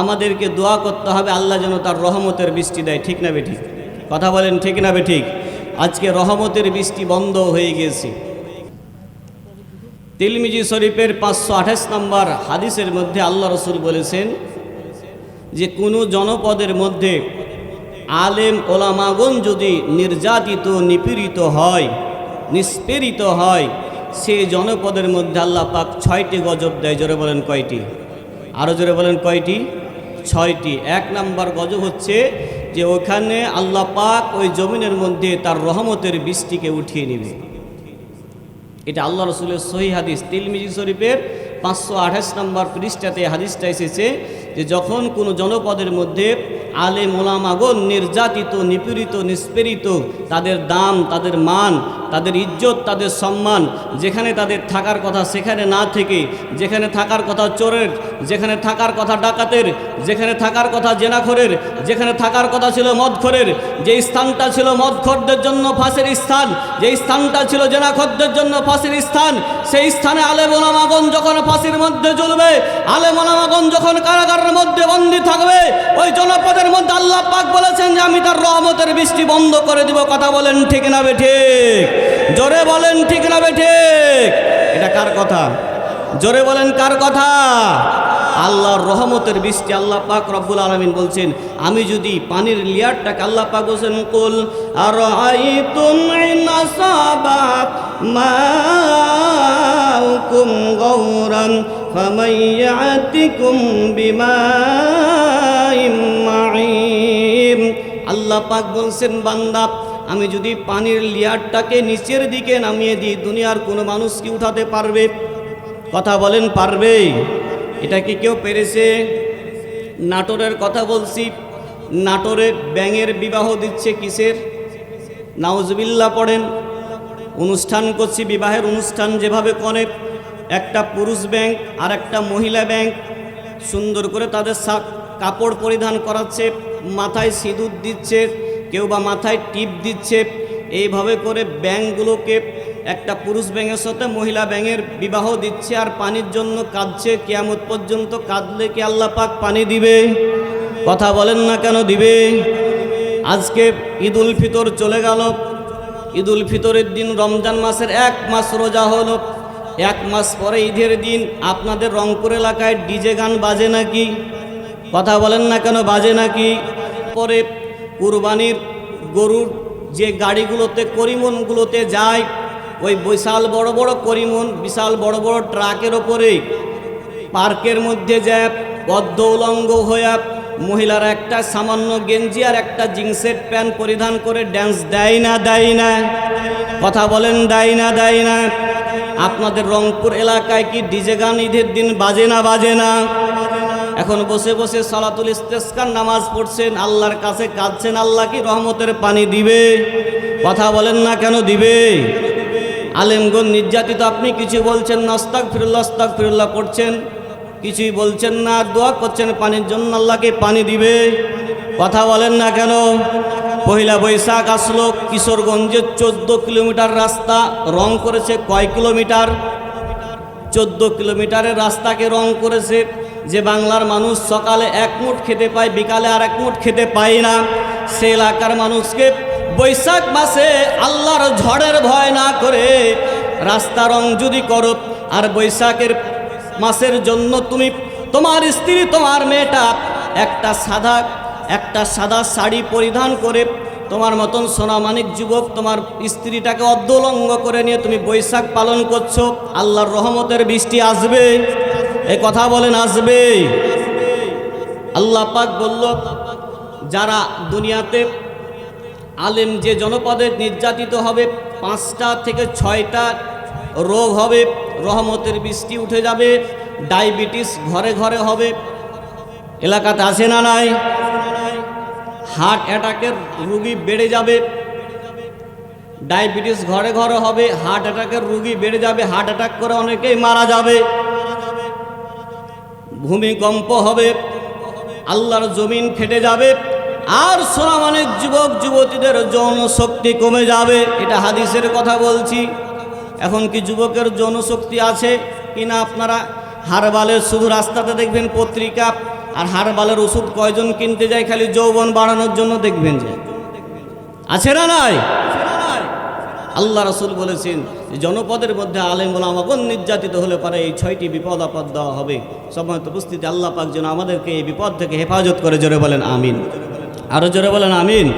আমাদেরকে দোয়া করতে হবে, আল্লাহ যেন তার রহমতের বৃষ্টি দেয়, ঠিক না বেঠিক? কথা বলেন ঠিক না বেঠিক? আজকে রহমতের বৃষ্টি বন্ধ হয়ে গিয়েছে। তিলমিজি শরীফের পাঁচশো আঠাশ নম্বর হাদিসের মধ্যে আল্লাহ রসুল বলেছেন যে, কোনো জনপদের মধ্যে আলেম ওলামাগন যদি নির্যাতিত, নিপীড়িত হয় নিষ্পেরিত হয়, সে জনপদের মধ্যে আল্লাহ পাক ছয়টি গজব দেয়, জোরে বলেন কয়টি? আরও জোরে বলেন কয়টি? ছয়টি। এক নাম্বার গজব হচ্ছে যে ওখানে আল্লাহ পাক ওই জমিনের মধ্যে তার রহমতের বৃষ্টিকে উঠিয়ে নেবে। এটা আল্লাহ রসুলের সহি হাদিস। তিলমিজি শরীফের পাঁচশো আঠাশ নম্বর পৃষ্ঠাতে হাদিসটা এসেছে যে যখন কোনো জনপদের মধ্যে আলে মোলামাগন নির্যাতিত, নিপীড়িত নিষ্পেরিত তাদের দাম, তাদের মান তাদের ইজ্জত, তাদের সম্মান, যেখানে তাদের থাকার কথা, সেখানে না থেকে, যেখানে থাকার কথা চোরের, যেখানে থাকার কথা ডাকাতের, যেখানে থাকার কথা জেনাখোরের, যেখানে থাকার কথা ছিল মদখোরের, যে স্থানটা ছিল মদখোরদের জন্য ফাঁসের স্থান, যে স্থানটা ছিল জেনাখোরদের জন্য ফাঁসির স্থান, সেই স্থানে আলে মোলামাগন যখন ফাঁসির মধ্যে জ্বলবে আলে মোলামাগন যখন কারাগারের মধ্যে বন্দী থাকবে, ওই জনপদের মধ্যে আল্লাহ পাক বলেছেন যে, আমি তার রহমতের বৃষ্টি বন্ধ করে দিব। কথা বলেন ঠিক না বে ঠিক? জোরে বলেন, ঠিক না ঠিক এটা কার কথা? জোরে বলেন, কার কথা? আল্লাহর রহমতের বৃষ্টি আল্লাহ পাক রব্বুল আলমিন বলছেন, আমি যদি পানির লিয়ারটাকে আল্লাহ পাক বলছেন, কুল আর গৌরান আল্লাহ পাক বলছেন, বান্দা আমি যদি পানির লিয়ারটাকে নিচের দিকে নামিয়ে দিই, দুনিয়ার কোনো মানুষ কি উঠাতে পারবে? কথা বলেন, পারবে। এটা কি কেউ পেরেছে? নাটোরের কথা বলছি। নাটোরে ব্যাঙের বিবাহ দিচ্ছে কিসের? নাউজবিল্লা পড়েন। অনুষ্ঠান করছি, বিবাহের অনুষ্ঠান যেভাবে করে, একটা পুরুষ ব্যাংক আর একটা মহিলা ব্যাংক। সুন্দর করে তাদের কাপড় পরিধান করাচ্ছে, মাথায় সিঁদুর দিচ্ছে। কেউ বা মাথায় টিপ দিচ্ছে, এইভাবে করে ব্যাংকগুলোকে একটা পুরুষ ব্যাঙের সাথে মহিলা ব্যাঙের বিবাহ দিচ্ছে আর পানির জন্য কাঁদছে। কেয়ামত পর্যন্ত কাঁদলে কি আল্লাহ পাক পানি দিবে? কথা বলেন না কেন দিবে? আজকে ঈদ উল ফিতর চলে গেল। ঈদ উল ফিতরের দিন রমজান মাসের এক মাস রোজা হলো। এক মাস পরে ঈদের দিন আপনাদের রংপুর এলাকায় ডিজে গান বাজে নাকি? কথা বলেন না কেন বাজে নাকি? পরে কুরবানির গরুর যে গাড়িগুলোতে, করিমনগুলোতে যায়, ওই বিশাল বড় বড় করিমন, বিশাল বড় বড় ট্রাকের ওপরে পার্কের মধ্যে যায় বদ্ধ উলঙ্গ হয়ে মহিলারা একটা সামান্য গেঞ্জি আর একটা জিন্সের প্যান্ট পরিধান করে ড্যান্স দেয় না দেয় না। কথা বলেন, দেয় না দেয় না। আপনাদের রংপুর এলাকায় কি ডিজে গান ঈদের দিন বাজে না বাজে না? এখন বসে বসে সালাতুল ইস্তেস্কার নামাজ পড়ছেন, আল্লাহর কাছে কাঁদছেন, আল্লাহ কি রহমতের পানি দিবে? কথা বলেন না কেন দিবে? আলেমগণ নির্যাতিত, আপনি কিছু বলছেন না অস্তাক ফিরুল্লাহ অস্তাক ফিরুল্লাহ পড়ছেন কিছুই বলছেন না দোয়া করছেন পানির জন্য আল্লাহকে পানি দিবে? কথা বলেন না কেন? পহিলা বৈশাখ আসলো কিশোরগঞ্জের চোদ্দ কিলোমিটার রাস্তা রং করেছে কয় কিলোমিটার? চোদ্দ কিলোমিটারের রাস্তাকে রং করেছে যে বাংলার মানুষ সকালে এক মুঠ খেতে পায়, বিকালে আর এক মুঠ খেতে পায় না। সে এলাকার মানুষকে বৈশাখ মাসে আল্লাহর ঝড়ের ভয় না করে রাস্তা রং যদি করো, আর বৈশাখের মাসের জন্য তুমি তোমার স্ত্রী, তোমার মেয়েটা একটা সাদা একটা সাদা শাড়ি পরিধান করে তোমার মতন সোনামানিক যুবক তোমার স্ত্রীটাকে অর্ধলঙ্গ করে নিয়ে তুমি বৈশাখ পালন করছ। আল্লাহর রহমতের বৃষ্টি আসবে। এ কথা বলেন, আসবে। আল্লাহ পাক বলল, যারা দুনিয়াতে আলেম যে জনপদে নির্যাতিত হবে, পাঁচটা থেকে ছয়টা রোগ হবে, রহমতের বৃষ্টি উঠে যাবে, ডায়াবেটিস ঘরে ঘরে হবে। এলাকাতে আসে না নাই? হার্ট অ্যাটাকের রুগী বেড়ে যাবে, ডায়াবেটিস ঘরে ঘরে হবে, হার্ট অ্যাটাকের রুগী বেড়ে যাবে, হার্ট অ্যাটাক করে অনেকেই মারা যাবে। ভূমিকম্প হবে, আল্লাহর জমিন ফেটে যাবে, আর সোনামানের যুবক, যুবতীদের যৌন শক্তি কমে যাবে। এটা হাদিসের কথা বলছি। এখন কি যুবকের যৌন শক্তি আছে কিনা আপনারা হারবালের শুধু রাস্তাতে দেখবেন পত্রিকা, আর হারবালের ওষুধ কয়জন কিনতে যায় খালি যৌবন বাড়ানোর জন্য দেখবেন যে। আছে না নাই? আল্লাহ রাসুল বলেছেন জনপদের মধ্যে আলেম আমাগন নির্যাতিত হলে পরে এই ছয়টি বিপদ আপদ দেওয়া হবে। সময় উপস্থিতি, আল্লাহ পাক যেন আমাদেরকে এই বিপদ থেকে হেফাজত করে, জোরে বলেন আমিন। আরও জোরে বলেন আমিন।